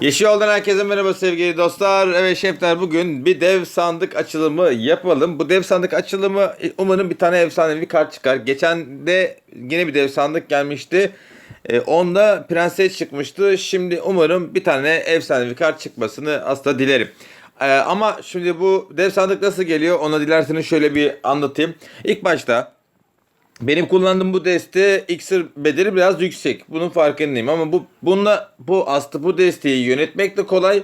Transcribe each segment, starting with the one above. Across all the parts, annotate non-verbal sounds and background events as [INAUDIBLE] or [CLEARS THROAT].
Yeşil Yoldan herkese merhaba sevgili dostlar. Evet şefler bugün bir dev sandık açılımı yapalım. Bu dev sandık açılımı e, umarım bir tane efsanevi kart çıkar. Geçen de yine bir dev sandık gelmişti. Ee, onda prenses çıkmıştı. Şimdi umarım bir tane efsanevi kart çıkmasını aslında dilerim. Ee, ama şimdi bu dev sandık nasıl geliyor ona dilerseniz şöyle bir anlatayım. İlk başta benim kullandığım bu deste iksir bedeli biraz yüksek. Bunun farkındayım ama bu bununla bu aslında bu desteği yönetmek de kolay,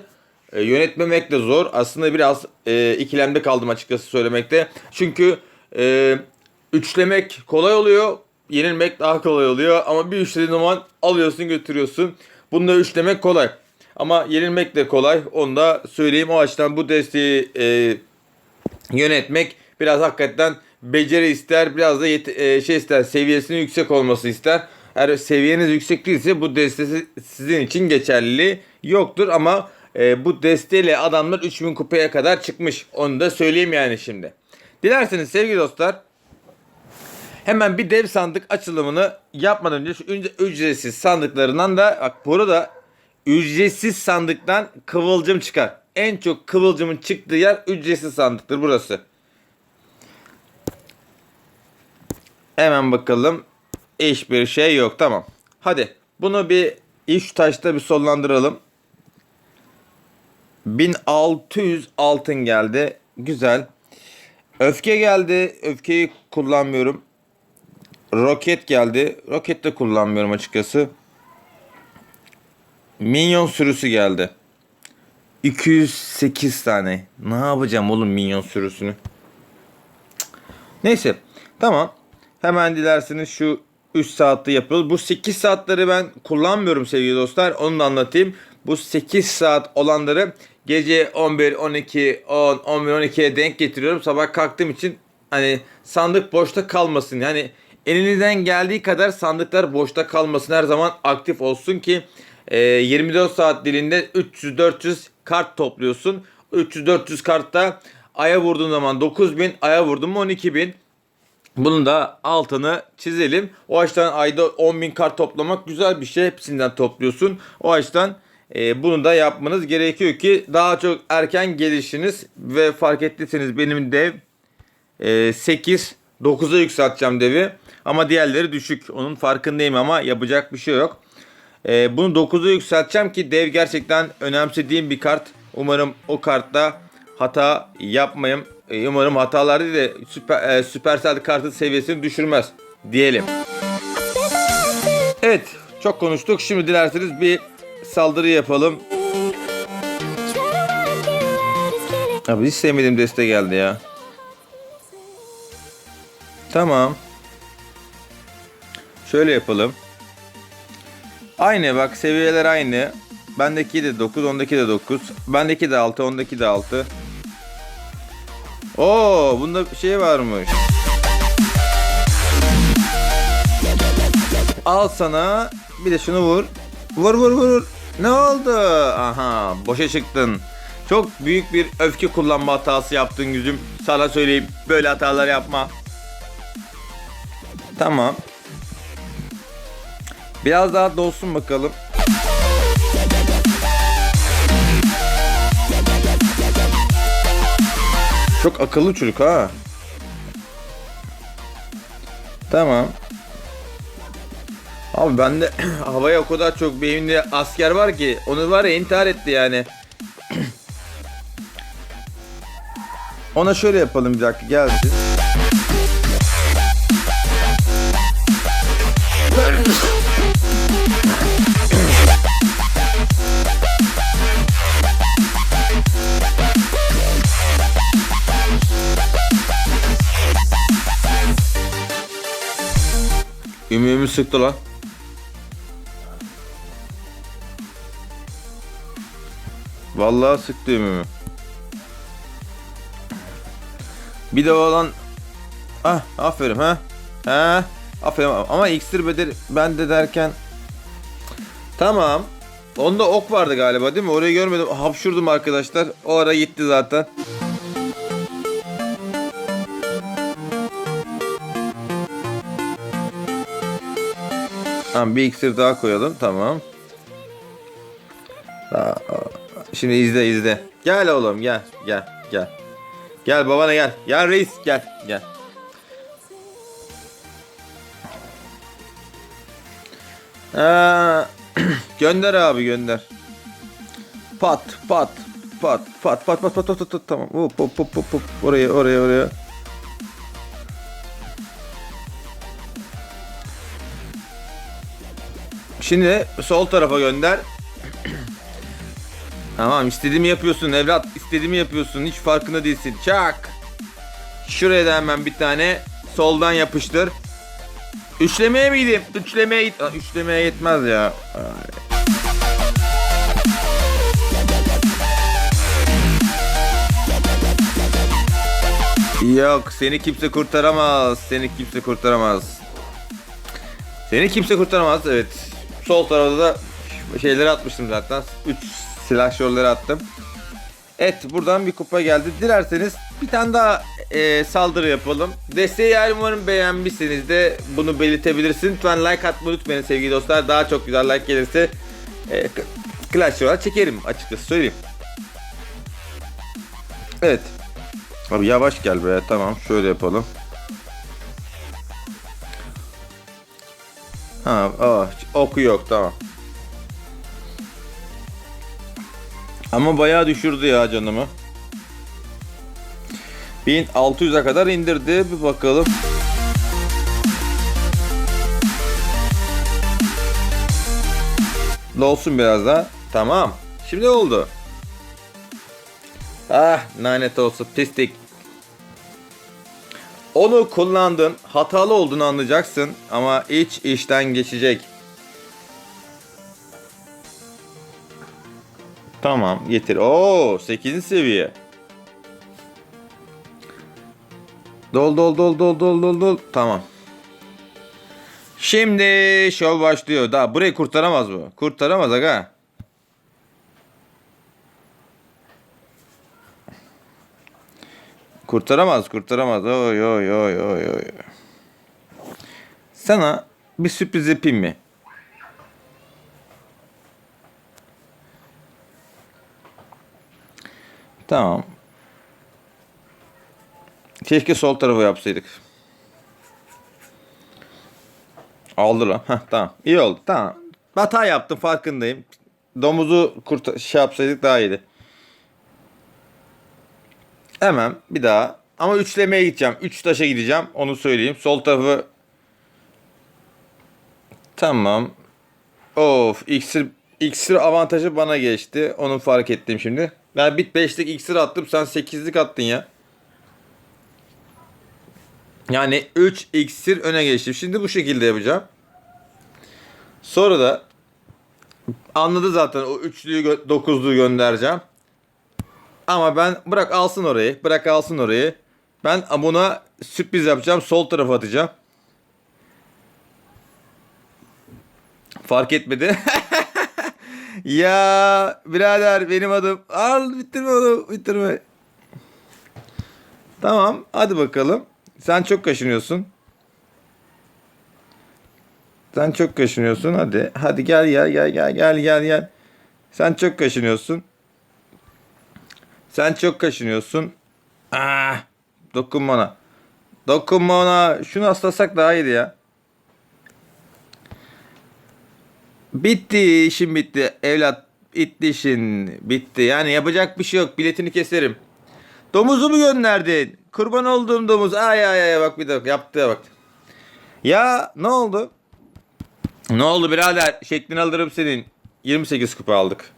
e, yönetmemek de zor. Aslında biraz e, ikilemde kaldım açıkçası söylemekte. Çünkü e, üçlemek kolay oluyor, yenilmek daha kolay oluyor ama bir üçlediğin zaman alıyorsun götürüyorsun. Bunda üçlemek kolay. Ama yenilmek de kolay. Onu da söyleyeyim. O açıdan bu desteği e, yönetmek biraz hakikaten beceri ister. Biraz da e, şey ister. Seviyesinin yüksek olması ister. Eğer seviyeniz yüksek değilse bu deste sizin için geçerli yoktur ama e, bu desteyle adamlar 3000 kupaya kadar çıkmış. Onu da söyleyeyim yani şimdi. Dilerseniz sevgili dostlar Hemen bir dev sandık açılımını yapmadan önce şu üc- ücretsiz sandıklarından da bak bu arada ücretsiz sandıktan kıvılcım çıkar. En çok kıvılcımın çıktığı yer ücretsiz sandıktır burası. Hemen bakalım. Hiçbir şey yok. Tamam. Hadi. Bunu bir iş taşta bir sollandıralım. 1600 altın geldi. Güzel. Öfke geldi. Öfkeyi kullanmıyorum. Roket geldi. Roket de kullanmıyorum açıkçası. Minyon sürüsü geldi. 208 tane. Ne yapacağım oğlum minyon sürüsünü? Neyse. Tamam. Hemen dilerseniz şu 3 saatte yapıyoruz. Bu 8 saatleri ben kullanmıyorum sevgili dostlar. Onu da anlatayım. Bu 8 saat olanları gece 11, 12, 10, 11, 12'ye denk getiriyorum. Sabah kalktığım için hani sandık boşta kalmasın. Yani elinizden geldiği kadar sandıklar boşta kalmasın. Her zaman aktif olsun ki e, 24 saat dilinde 300-400 kart topluyorsun. 300-400 kartta aya vurduğun zaman 9000, aya vurdun mu 12000. Bunun da altını çizelim. O açıdan ayda 10.000 kart toplamak güzel bir şey. Hepsinden topluyorsun. O açıdan e, bunu da yapmanız gerekiyor ki daha çok erken gelişiniz ve fark ettiyseniz benim dev e, 8 9'a yükselteceğim devi. Ama diğerleri düşük. Onun farkındayım ama yapacak bir şey yok. E, bunu 9'a yükselteceğim ki dev gerçekten önemsediğim bir kart. Umarım o kartta hata yapmayayım. E, umarım hatalar değil de süper, e, Supercell kartın seviyesini düşürmez diyelim. Evet çok konuştuk. Şimdi dilerseniz bir saldırı yapalım. Abi hiç sevmediğim deste geldi ya. Tamam. Şöyle yapalım. Aynı bak seviyeler aynı. Bendeki de 9, ondaki de 9. Bendeki de 6, ondaki de 6. Oo, bunda bir şey varmış. Al sana. Bir de şunu vur. Vur vur vur. Ne oldu? Aha, boşa çıktın. Çok büyük bir öfke kullanma hatası yaptın yüzüm. Sana söyleyeyim, böyle hatalar yapma. Tamam. Biraz daha dolsun bakalım. Çok akıllı çocuk ha. Tamam. Abi bende [CLEARS THROAT] havaya o kadar çok beynimde asker var ki onu var ya intihar etti yani. [CLEARS THROAT] Ona şöyle yapalım bir dakika gelsin. Sıktı lan. Vallahi sıktı ümüğümü. Bir de olan Ah aferin ha. Ha aferin ama iksir bedeli ben de derken Tamam. Onda ok vardı galiba değil mi? Orayı görmedim. Hapşurdum arkadaşlar. O ara gitti zaten. Tamam bir iksir daha koyalım. Tamam. Şimdi izle izle. Gel oğlum gel gel gel. Gel babana gel. Gel reis gel gel. Aa, gönder abi gönder. Pat pat pat pat pat pat pat pat pat tamam. Hop hop hop hop hop oraya oraya oraya. Şimdi sol tarafa gönder. [CLEARS THROAT] Tamam istediğimi yapıyorsun evlat. istediğimi yapıyorsun. Hiç farkında değilsin. Çak. Şuraya da hemen bir tane soldan yapıştır. Üçlemeye mi? Üçlemeye git. Üçlemeye yetmez ya. Yok seni kimse kurtaramaz. Seni kimse kurtaramaz. Seni kimse kurtaramaz. Evet. Sol tarafta da şeyleri atmıştım zaten. 3 silah şorları attım. Evet buradan bir kupa geldi. Dilerseniz bir tane daha e, saldırı yapalım. Desteği eğer umarım beğenmişseniz de bunu belirtebilirsin. Lütfen like atmayı unutmayın sevgili dostlar. Daha çok güzel like gelirse e, Clash Royale çekerim açıkçası söyleyeyim. Evet. Abi yavaş gel be tamam şöyle yapalım. Ha, aa, oku yok tamam. Ama bayağı düşürdü ya canımı. 1600'e kadar indirdi. Bir bakalım. Olsun biraz daha. Tamam. Şimdi oldu. Ah lanet olsun pislik. Onu kullandın. Hatalı olduğunu anlayacaksın. Ama iç işten geçecek. Tamam getir. Oo 8. seviye. Dol dol dol dol dol dol dol. Tamam. Şimdi şov başlıyor. Daha burayı kurtaramaz bu. Kurtaramaz aga. Kurtaramaz, kurtaramaz. Oy oy oy oy oy. Sana bir sürpriz yapayım mı? Tamam. Keşke sol tarafı yapsaydık. Aldı lan. Heh, tamam. İyi oldu. Tamam. Hata yaptım farkındayım. Domuzu kurt şey yapsaydık daha iyiydi. Hemen bir daha. Ama üçlemeye gideceğim. Üç taşa gideceğim. Onu söyleyeyim. Sol tarafı Tamam. Of iksir iksir avantajı bana geçti. Onu fark ettim şimdi. Ben bit 5'lik iksir attım. Sen 8'lik attın ya. Yani 3 iksir öne geçtim. Şimdi bu şekilde yapacağım. Sonra da anladı zaten o üçlüyü gö- dokuzluğu göndereceğim. Ama ben bırak alsın orayı. Bırak alsın orayı. Ben buna sürpriz yapacağım. Sol tarafa atacağım. Fark etmedi. [LAUGHS] ya birader benim adım. Al bitirme onu bitirme. Tamam hadi bakalım. Sen çok kaşınıyorsun. Sen çok kaşınıyorsun hadi. Hadi gel gel gel gel gel gel gel. Sen çok kaşınıyorsun. Sen çok kaşınıyorsun. Ah, dokunma ona. Dokunma ona. Şunu aslasak daha iyiydi ya. Bitti işim bitti. Evlat bitti işin. Bitti. Yani yapacak bir şey yok. Biletini keserim. Domuzu mu gönderdin? Kurban olduğum domuz. Ay ay ay bak bir dakika yaptığı bak. Ya ne oldu? Ne oldu birader? Şeklini alırım senin. 28 kupa aldık.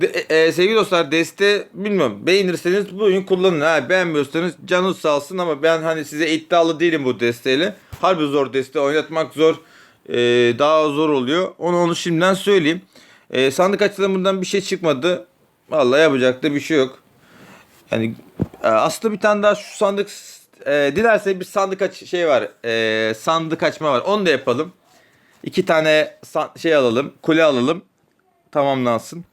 De, e, e, sevgili dostlar deste bilmiyorum beğenirseniz bu oyun kullanın ha beğenmiyorsanız canınız sağ olsun ama ben hani size iddialı değilim bu desteyle. Harbi zor deste oynatmak zor e, daha zor oluyor onu onu şimdiden söyleyeyim. E, sandık açılımından bir şey çıkmadı. Vallahi yapacak da bir şey yok. Yani e, aslında bir tane daha şu sandık e, dilerse bir sandık aç şey var. E, sandık açma var. Onu da yapalım. İki tane şey alalım. Kule alalım. Tamamlansın.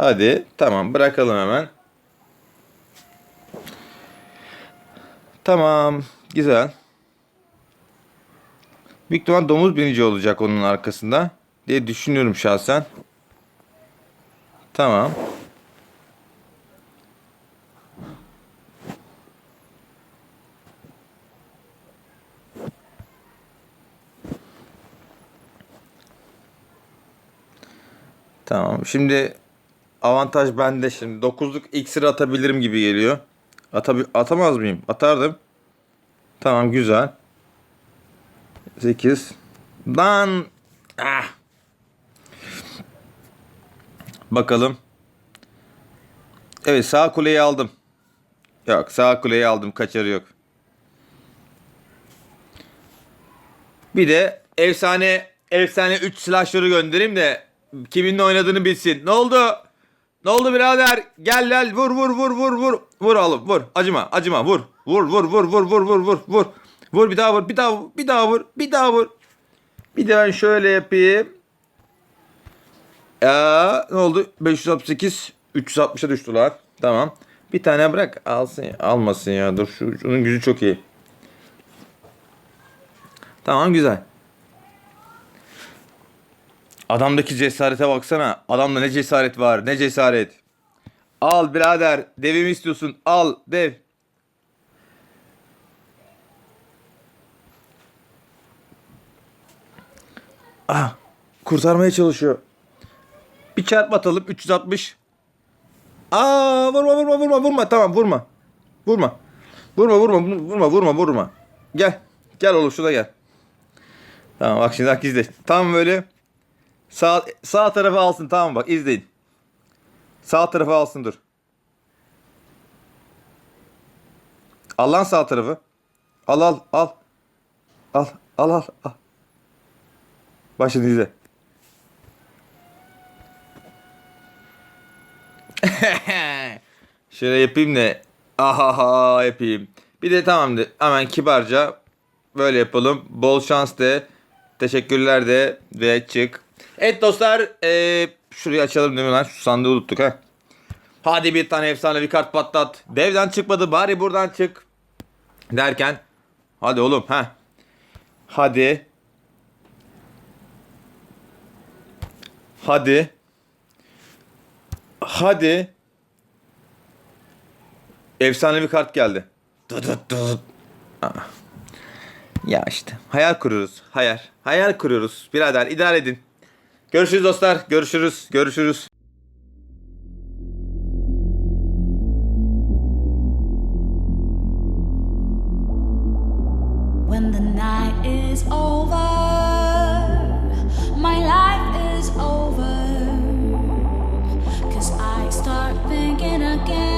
Hadi tamam bırakalım hemen. Tamam güzel. Büyük ihtimal domuz binici olacak onun arkasında diye düşünüyorum şahsen. Tamam. Tamam. Şimdi avantaj bende şimdi. 9'luk iksiri atabilirim gibi geliyor. Atabi atamaz mıyım? Atardım. Tamam güzel. 8. Lan. Ah. Bakalım. Evet sağ kuleyi aldım. Yok sağ kuleyi aldım. Kaçarı yok. Bir de efsane efsane 3 silahları göndereyim de kiminle oynadığını bilsin. Ne oldu? Ne oldu birader? Gel gel vur vur vur vur vur. Vur oğlum vur. Acıma acıma vur. Vur vur vur vur vur vur vur vur. Vur bir daha vur bir daha vur bir daha vur bir daha vur. Bir de ben şöyle yapayım. Ya ne oldu? 568 360'a düştü. Tamam. Bir tane bırak alsın almasın ya. Dur şu şunun gücü çok iyi. Tamam güzel. Adamdaki cesarete baksana. Adamda ne cesaret var. Ne cesaret. Al birader. Devimi istiyorsun. Al dev. Ah. Kurtarmaya çalışıyor. Bir çarpma atalım. 360. Aa vurma vurma vurma vurma. Tamam vurma. Vurma. Vurma vurma vurma vurma vurma. Gel. Gel oğlum şurada gel. Tamam bak şimdi bak izle. Tam böyle sağ sağ tarafı alsın tamam bak izleyin. Sağ tarafı alsın dur. Al lan sağ tarafı. Al al al. Al al al al. Şimdi izle. [LAUGHS] Şöyle yapayım da ahaha yapayım. Bir de tamam de hemen kibarca böyle yapalım. Bol şans de. Teşekkürler de ve çık. Evet dostlar ee, şurayı açalım değil mi lan? Şu sandığı unuttuk ha. Hadi bir tane efsane bir kart patlat. Devden çıkmadı bari buradan çık. Derken hadi oğlum ha. Hadi. Hadi. Hadi. Efsane bir kart geldi. Dı dı dı. Aa. Ya işte hayal kuruyoruz. Hayal. Hayal kuruyoruz. Birader idare edin. Görüşürüz dostlar. Görüşürüz. Görüşürüz. When the night is over, my life is over. Cause I start thinking again.